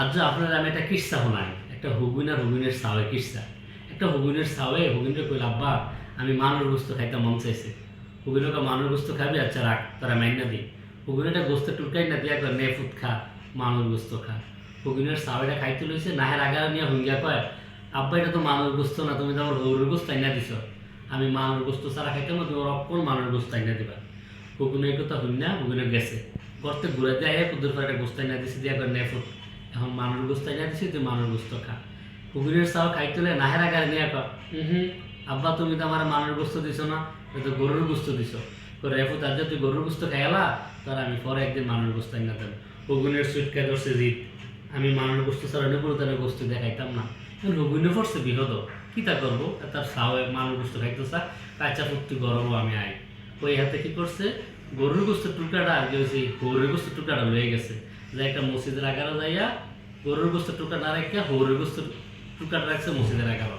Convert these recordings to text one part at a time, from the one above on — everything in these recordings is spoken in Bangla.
আজ আপনার আমি একটা কিস্সা শোনাই। একটা হুগুন আর হুগুনের সাওয়ে কিস্সা। একটা হুগুনের সাওয়ে হুগুনকে কইল, আব্বা, আমি মানুষ গোস্ত খাইতে মন চাইছে। হুগুনকে মানুষ গোস্ত খাবি? আচ্ছা রাখ, তারা মাইনা দিই হুগুনেটা গোস্ত টুকাই না দিয়া কয় নে ফুট খা মানুষ গোস্ত খা। হুগুনের সাওয়েটা খাইতে লইছে নাহের আগার নিয়ে হুঙ্গিয়া কয়, আব্বা, এটা তো মানুষ গোস্ত না, তুমি তো আমার হৌরের গোস্ত আইনা দিছ। আমি মানুষ গোস্ত ছাড়া খাইতাম না, তুমি অপন মানুষ গোস্ত আইনা দিবা? হুগুনের কথা হুন্না হুগুনে গেছে। গর্তে ঘুরে আয়া কুদুর করে একটা গোস্ত আইনা দিছি, দিয়া কয় নে ফুট এখন মানুষ গোস্ত দিছি তুই মানুষ গোস্ত খা। হুগুনের চাও খাই তুলে নাহের আগার নিয়ে হুম আব্বা তুমি তো আমার মানুষ গোস্ত দিছো না তো গরুর গোস্ত দিছো। রেফু তার যে তুই গরুর গোস্ত খাইলা তার আমি পরে একদিন মানুষ গোস্ত আইনা দেব। হুগুনের সুটকা ধরছে জিত আমি মানুষ গোস্ত ছাড়া নেব তার গোস্ত দেখাইতাম না। হুগুনে পড়ছে বিহদ। কি তা করব? তার সাওয়ে মানুষ গোস্ত খাইতে চা কাঁচা ফুটতি গরমও আমি আই। ওই হাতে কি করছে? গরুর গোস্ত টুকরাটা আর কি হয়েছে গরুর গোস্ত টুকরাটা লয়ে গেছে। যে একটা মসজিদের আগারও যাইয়া গরুর গোস্ত টুকরা না রেখে হৌরের গোস্ত টুকরাটা রাখছে মসজিদের আগারও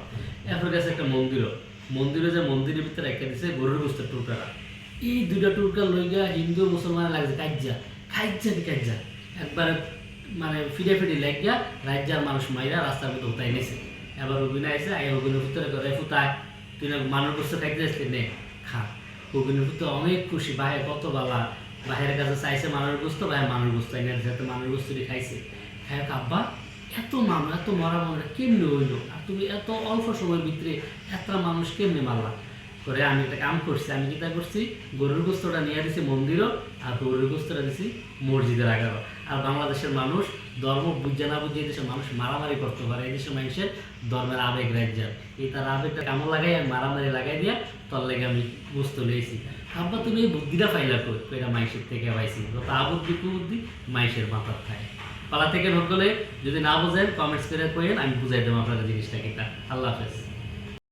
এরপর গেছে একটা মন্দিরও মন্দিরে যে মন্দিরের ভিতরে রেখে দিছে গরুর গোস্ত টুকরাটা। এই দুইটা টুকরা লই গিয়া হিন্দু মুসলমান লাগছে কাজ্জা খাইজা দি কাজ্জা একবার মানে ফিরে ফিরে লাগিয়া রাজ্যার মানুষ মাইরা রাস্তার মধ্যে উঠাই নিছে। এবার অভিনয় আছে আগে অভিনয় ভিতরে করে ফুটায় তুই মানুষ বসে খাইতে আসলি? নে, খা। অভিনয় ভিতরে অনেক খুশি, ভাই, কত বালা বাহিরের কাছে চাইছে মানুষ বুঝতো ভাই মানুষ বুঝতো এনে যেহেতু মানুষ বুঝতে খাইছে। হ্যাঁ আব্বা, এত মানুষ এত মরা মানুষ কেমনে হইল? আর তুমি এত অল্প সময়ের ভিতরে এত মানুষ কেমনে মারলা? করে আমি একটা কাম করছি, আমি কিতা করছি, গরুর গোস্তটা নিয়ে দিছি মন্দিরও, আর গরুর গোস্তটা দিছি মসজিদের আগারও। আর বাংলাদেশের মানুষ ধর্ম বুঝে না বুঝে এই দেশের মানুষ মারামারি করতে পারে, এই দেশের মানুষের ধর্মের আবেগ রাজ্যার। এই তার আবেগটা কামড় লাগাই আর মারামারি লাগাই দিয়া তোর লেগে আমি বুঝতে লইছি। আব্বা, তুমি এই বুদ্ধিটা পাইলা কই? এটা মাইসের থেকে পাইছি। তো তা বুদ্ধি কুবুদ্ধি মাইসের মাথার থাকে পালা থেকে করলে যদি না বোঝেন কমেন্টস করে কইেন আমি বুঝাই দেবো আপনাদের জিনিসটা কিটা। আল্লাহ হাফেজ।